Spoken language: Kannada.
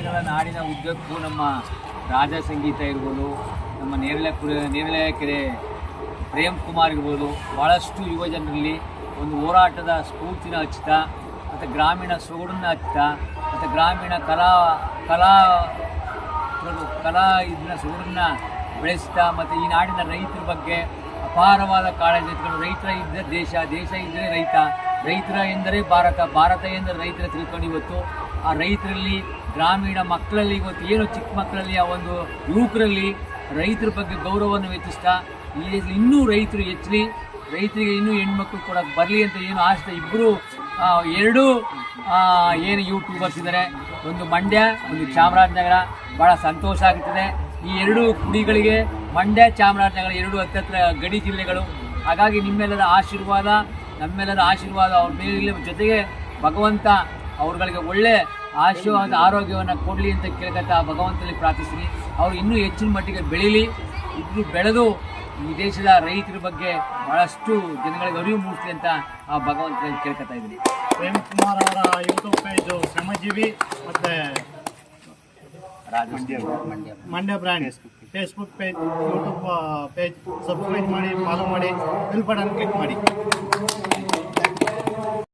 ವರ್ಷಗಳ ನಾಡಿನ ಉದ್ದಕ್ಕೂ ನಮ್ಮ ರಾಜ ಸಂಗೀತ ಇರ್ಬೋದು, ನಮ್ಮ ನೇರಳೆ ಕುರ ನೇರಳೆ ಕೆರೆ ಪ್ರೇಮ್ ಕುಮಾರ್ ಇರ್ಬೋದು ಭಾಳಷ್ಟು ಯುವ ಜನರಲ್ಲಿ ಒಂದು ಹೋರಾಟದ ಸ್ಫೂರ್ತಿನ ಹಚ್ಚುತ್ತಾ ಮತ್ತು ಗ್ರಾಮೀಣ ಸೊಗಡನ್ನ ಹಚ್ಚುತ್ತಾ ಮತ್ತು ಗ್ರಾಮೀಣ ಕಲಾ ಕಲಾ ಕಲಾ ಇದನ್ನ ಸೊಗಡನ್ನ ಬೆಳೆಸ್ತಾ, ಮತ್ತು ಈ ನಾಡಿನ ರೈತರ ಬಗ್ಗೆ ಅಪಾರವಾದ ಕಾಳಜಿ ರೈತರ ಇದ್ದರೆ ದೇಶ ದೇಶ ಇದ್ದರೆ ರೈತ, ರೈತರ ಎಂದರೆ ಭಾರತ ಭಾರತ ಎಂದರೆ ರೈತರ ತಿಳ್ಕೊಂಡು ಇವತ್ತು ಆ ರೈತರಲ್ಲಿ, ಗ್ರಾಮೀಣ ಮಕ್ಕಳಲ್ಲಿ, ಇವತ್ತು ಏನು ಚಿಕ್ಕ ಮಕ್ಕಳಲ್ಲಿ ಆ ಒಂದು ಯುವಕರಲ್ಲಿ ರೈತರ ಬಗ್ಗೆ ಗೌರವವನ್ನು ಹೆಚ್ಚಿಸ್ತಾ ಇನ್ನೂ ರೈತರು ಹೆಚ್ಚಲಿ ರೈತರಿಗೆ ಇನ್ನೂ ಹೆಣ್ಮಕ್ಳು ಕೊಡೋಕ್ಕೆ ಬರಲಿ ಅಂತ ಏನು ಆಶೆ ಇಬ್ಬರು ಎರಡೂ ಏನು ಯೂಟ್ಯೂಬರ್ಸ್ ಇದ್ದಾರೆ ಒಂದು ಮಂಡ್ಯ, ಒಂದು ಚಾಮರಾಜನಗರ ಭಾಳ ಸಂತೋಷ ಆಗುತ್ತದೆ ಈ ಎರಡು ಕುಡಿಗಳಿಗೆ ಮಂಡ್ಯ, ಚಾಮರಾಜನಗರ ಎರಡು ಹತ್ತತ್ರ ಗಡಿ ಜಿಲ್ಲೆಗಳು. ಹಾಗಾಗಿ ನಿಮ್ಮೆಲ್ಲರ ಆಶೀರ್ವಾದ, ನಮ್ಮೆಲ್ಲರ ಆಶೀರ್ವಾದ ಅವ್ರ ಮೇಲೆ ಜೊತೆಗೆ ಭಗವಂತ ಅವ್ರುಗಳಿಗೆ ಒಳ್ಳೆ ಆಶೀರ್ವಾದ ಆರೋಗ್ಯವನ್ನು ಕೊಡಲಿ ಅಂತ ಕೇಳ್ಕೊತಾ ಭಗವಂತನಲ್ಲಿ ಪ್ರಾರ್ಥಿಸ್ತೀನಿ. ಅವರು ಇನ್ನೂ ಹೆಚ್ಚಿನ ಮಟ್ಟಿಗೆ ಬೆಳೀಲಿ. ಇನ್ನೂ ಬೆಳೆದು ಈ ದೇಶದ ರೈತರ ಬಗ್ಗೆ ಬಹಳಷ್ಟು ಜನಗಳಿಗೆ ಅರಿವು ಮೂಡಿಸ್ಲಿ ಅಂತ ಆ ಭಗವಂತನಲ್ಲಿ ಕೇಳ್ಕೊತಾ ಇದ್ದೀನಿ. ಪ್ರೇಮ್ ಕುಮಾರ್ ಅವರ ಯೂಟ್ಯೂಬ್ ಪೇಜು ಶ್ರಮಜೀವಿ ಮತ್ತು Mandya brand Facebook page YouTube page subscribe ಮಾಡಿ ಫಾಲೋ ಮಾಡಿ ಬಿಲ್ ಬಟನ್ ಕ್ಲಿಕ್ ಮಾಡಿ.